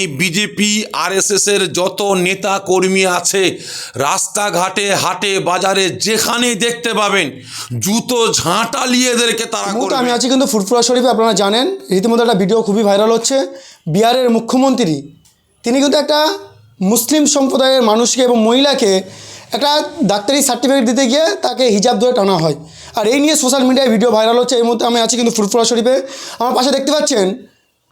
এই BJP RSS এর যত নেতা কর্মী আছে রাস্তাঘাটে হাটে বাজারে যেখানে দেখতে পাবেন জুতো ঝাঁটালিয়ে এদেরকে তারা আমি আছি কিন্তু ফুরফুরা শরীফে আপনারা জানেন রীতিমতো একটা ভিডিও খুবই ভাইরাল হচ্ছে। বিহারের মুখ্যমন্ত্রী তিনি কিন্তু একটা মুসলিম সম্প্রদায়ের মানুষকে এবং মহিলাকে একটা ডাক্তারি সার্টিফিকেট দিতে গিয়ে তাকে হিজাব ধরে টানা হয়। আর এই নিয়ে সোশ্যাল মিডিয়ায় ভিডিও ভাইরাল হচ্ছে এই মুহূর্তে আমি আছি কিন্তু ফুরফুরা শরীফে। আমার পাশে দেখতে পাচ্ছেন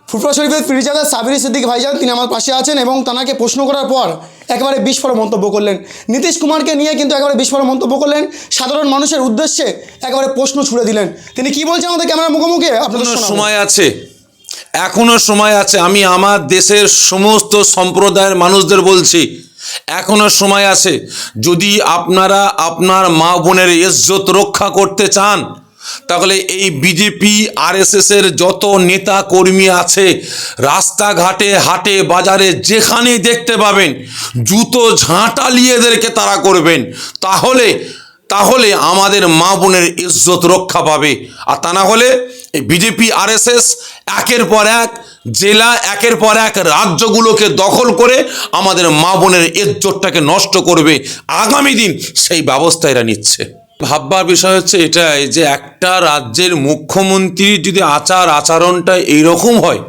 ফুরফুরা শরীফের ফিরিজাদা সাবির সিদ্দিক ভাইজান তিনি আমার পাশে আছেন এবং তানাকে প্রশ্ন করার পর একেবারে বিস্ফোরক মন্তব্য করলেন। নীতিশ কুমারকে নিয়ে কিন্তু একেবারে বিস্ফোরক মন্তব্য করলেন। সাধারণ মানুষের উদ্দেশ্যে একেবারে প্রশ্ন ছুড়ে দিলেন। তিনি কি বলছেন আমাদের ক্যামেরার মুখোমুখি? আপনাদের সময় আছে। এখনও সময় আছে। আমি আমার দেশের সমস্ত সম্প্রদায়ের মানুষদের বলছি এখনও সময় আছে। যদি আপনারা আপনার মা বোনের ইজ্জত রক্ষা করতে চান তাহলে এই বিজেপি, আরএসএস এর যত নেতা কর্মী আছে, রাস্তাঘাটে, হাটে, বাজারে যেখানে দেখতে পাবেন, জুতো ঝাঁটালিয়ে এদেরকে তারা করবেন, তাহলে তাহলে আমাদের মা বোনের ইজ্জত রক্ষা পাবে। আর তা না হলে এই বিজেপি, আরএসএস একের পর এক, জেলা একের পর এক রাজ্যগুলোকে দখল করে আমাদের মা বোনের ইজ্জতটাকে নষ্ট করবে। আগামী দিন সেই ব্যবস্থা এরা নিচ্ছে। ভাববার বিষয় হচ্ছে এটাই যে একটা রাজ্যের মুখ্যমন্ত্রীর যদি আচার আচরণটা এইরকম হয়,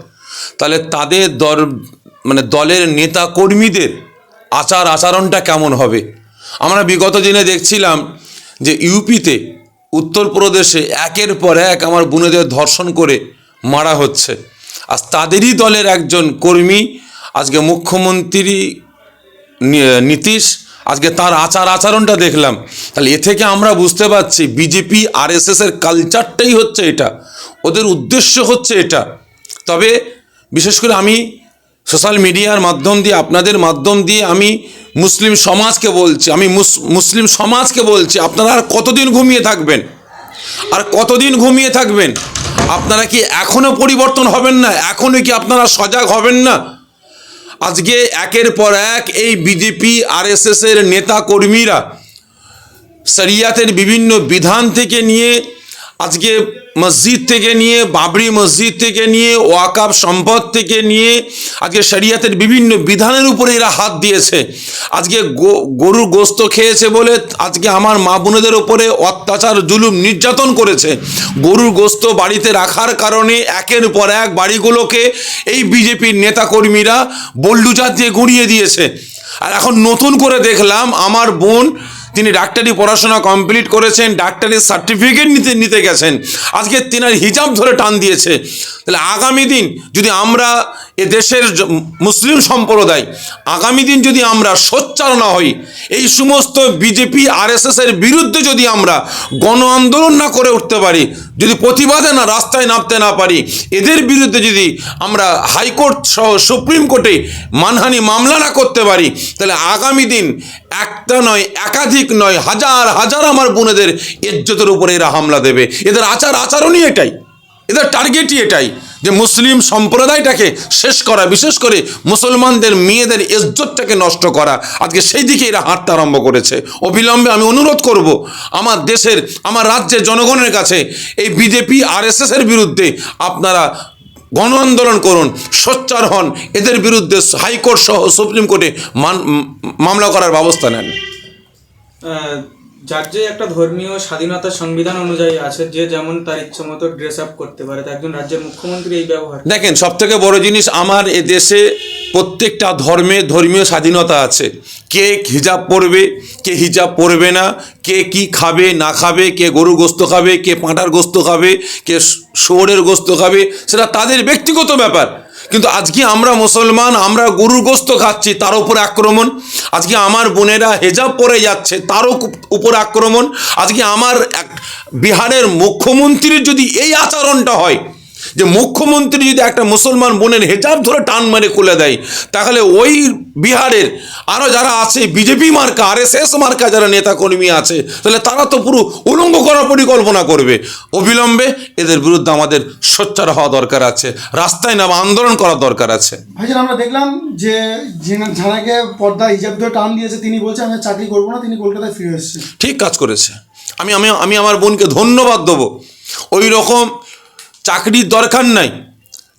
তাহলে তাদের দর মানে দলের নেতা কর্মীদের আচার আচরণটা কেমন হবে? আমরা বিগত দিনে দেখছিলাম যে ইউপিতে উত্তরপ্রদেশে একের পর এক আমার বোনেদের ধর্ষণ করে মারা হচ্ছে। আর তাদেরই দলের একজন কর্মী, আজকে মুখ্যমন্ত্রী নীতিশ আজকে তার আচার আচরণটা দেখলাম। তাহলে এ থেকে আমরা বুঝতে পারছি বিজেপি আরএসএস এর কালচারটাই হচ্ছে এটা। ওদের উদ্দেশ্য হচ্ছে এটা। তবে বিশেষ করে আমি সোশ্যাল মিডিয়ার মাধ্যম দিয়ে, আপনাদের মাধ্যম দিয়ে আমি মুসলিম সমাজকে বলছি, আমি মুস- মুসলিম সমাজকে বলছি, আপনারা আর কতদিন ঘুমিয়ে থাকবেন? আর কতদিন ঘুমিয়ে থাকবেন? আপনারা কি এখনও পরিবর্তন হবেন না? এখনও কি আপনারা সজাগ হবেন না? আজকে একের পর এক এই বিজেপি আর এর নেতা কর্মীরা শরিয়াতের বিভিন্ন বিধান থেকে নিয়ে আজকে মসজিদ থেকে নিয়ে, বাবরি মসজিদ থেকে নিয়ে, ওয়াকাব সম্পদ থেকে নিয়ে, আজকে শরিয়াতের বিভিন্ন বিধানের উপরে এরা হাত দিয়েছে। আজকে গরুর গোস্ত খেয়েছে বলে আজকে আমার মা বোনেদের উপরে অত্যাচার, জুলুম নির্যাতন করেছে। গরুর গোস্ত বাড়িতে রাখার কারণে একের পর এক বাড়িগুলোকে এই বিজেপির নেতাকর্মীরা বল্লুজাত দিয়ে গুঁড়িয়ে দিয়েছে। আর এখন নতুন করে দেখলাম, আমার বোন তিনি ডাক্তারি পড়াশোনা কমপ্লিট করেছেন ডাক্তারির সার্টিফিকেট নিতে নিতে গেছেন। আজকে তিনার হিজাব ধরে টান দিয়েছে। তাহলে আগামী দিন যদি আমরা এ দেশের মুসলিম সম্প্রদায়, আগামী দিন যদি আমরা সোচ্চার না হই, এই সমস্ত বিজেপি, আরএসএস এর বিরুদ্ধে যদি আমরা গণ আন্দোলন না করে উঠতে পারি, যদি প্রতিবাদে না রাস্তায় নামতে না পারি, এদের বিরুদ্ধে যদি আমরা হাইকোর্ট সহ সুপ্রিম কোর্টে মানহানি মামলা না করতে পারি, তাহলে আগামী দিন একটা নয়, একাধিক নয়, হাজার হাজার আমার বোনেদের ইজ্জতের উপরে এরা হামলা দেবে। এদের আচার আচরণই এটাই। এদের টার্গেটই এটাই। যে মুসলিম সম্প্রদায়টাকে শেষ করা, বিশেষ করে মুসলমানদের মেয়েদের ইজ্জতটাকে নষ্ট করা, আজকে সেই দিকে এরা হাঁটতে আরম্ভ করেছে। অবিলম্বে আমি অনুরোধ করব, আমার দেশের, আমার রাজ্যের জনগণের কাছে এই বিজেপি, আরএসএস এর বিরুদ্ধে আপনারা গণ আন্দোলন করুন, সোচ্চার হন, এদের বিরুদ্ধে হাইকোর্ট সহ সুপ্রিম কোর্টে মামলা করার ব্যবস্থা নেন। যার যে একটা ধর্মীয় স্বাধীনতা সংবিধান অনুযায়ী আছে, যে যেমন তার ইচ্ছা মতো ড্রেস আপ করতে পারে একজন রাজ্যের মুখ্যমন্ত্রী এই ব্যবহার দেখেন সব থেকে বড় জিনিস আমার এ দেশে প্রত্যেকটা ধর্মে ধর্মীয় স্বাধীনতা আছে। কে হিজাব পরবে, কে হিজাব পরবে না, কে কি খাবে, না খাবে, কে গরু গোস্ত খাবে, কে পাঁটার গোস্ত খাবে, কে শুয়োরের গোস্ত খাবে, সেটা তাদের ব্যক্তিগত ব্যাপার। কিন্তু আজকে আমরা মুসলমান, আমরা গরুর গোস্ত খাচ্ছি, তার উপর আক্রমণ। আজকে আমার বোনেরা হেজাব পরে যাচ্ছে, তারও কু- উপরে আক্রমণ। আজকে আমার এক বিহারের মুখ্যমন্ত্রীর যদি এই আচরণটা হয় যে মুখ্যমন্ত্রী যদি একটা মুসলমান বোনের হেজাব ধরে টান মারে খুলে দেয় তাহলে ওই বিহারের আরও যারা আছে বিজেপি মার্কা আর এস মার্কা যারা নেতাকর্মী আছে তাহলে তারা তো পুরো উলঙ্গ করার পরিকল্পনা করবে। অবিলম্বে এদের বিরুদ্ধে আমাদের সোচ্চার হওয়া দরকার আছে রাস্তায় নামা আন্দোলন করার দরকার আছে। ভাইজান আমরা দেখলাম যে যারাকে পর্দা হিজাব ধরে টান দিয়েছে তিনি বলছে আমি চাকরি করব না তিনি কলকাতায় ফিরে এসেছে ঠিক কাজ করেছে। আমি আমি আমি আমার বোনকে ধন্যবাদ দেবো। ওই রকম চাকরির দরকার নাই।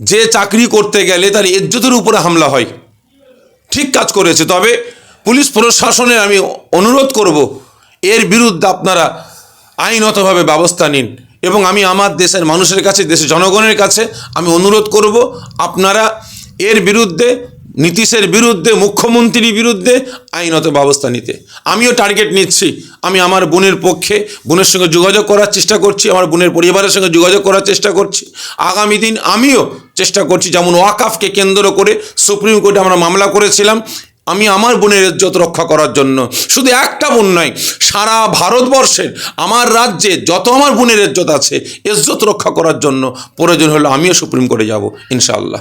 যে চাকরি করতে গেলে তার ইজ্জতের উপরে হামলা হয়। ঠিক কাজ করেছে। তবে পুলিশ প্রশাসনের আমি অনুরোধ করব, এর বিরুদ্ধে আপনারা আইনতভাবে ব্যবস্থা নিন এবং আমি আমার দেশের মানুষের কাছে, দেশের জনগণের কাছে আমি অনুরোধ করব, আপনারা এর বিরুদ্ধে নীতিশের বিরুদ্ধে, মুখ্যমন্ত্রীর বিরুদ্ধে আইনত ব্যবস্থা নিতে। আমিও টার্গেট নিচ্ছি। আমি আমার বোনের পক্ষে বোনের সঙ্গে যোগাযোগ করার চেষ্টা করছি, আমার বোনের পরিবারের সঙ্গে যোগাযোগ করার চেষ্টা করছি। আগামী দিন আমিও চেষ্টা করছি যেমন ওয়াকাফকে কেন্দ্র করে সুপ্রিম কোর্টে আমরা মামলা করেছিলাম, আমি আমার বোনের ইজ্জত রক্ষা করার জন্য। শুধু একটা বোন নয়, সারা ভারতবর্ষের, আমার রাজ্যে যত আমার বোনের ইজ্জত আছে, ইজ্জত রক্ষা করার জন্য প্রয়োজন হলে আমিও সুপ্রিম কোর্টে যাব, ইনশাআল্লাহ।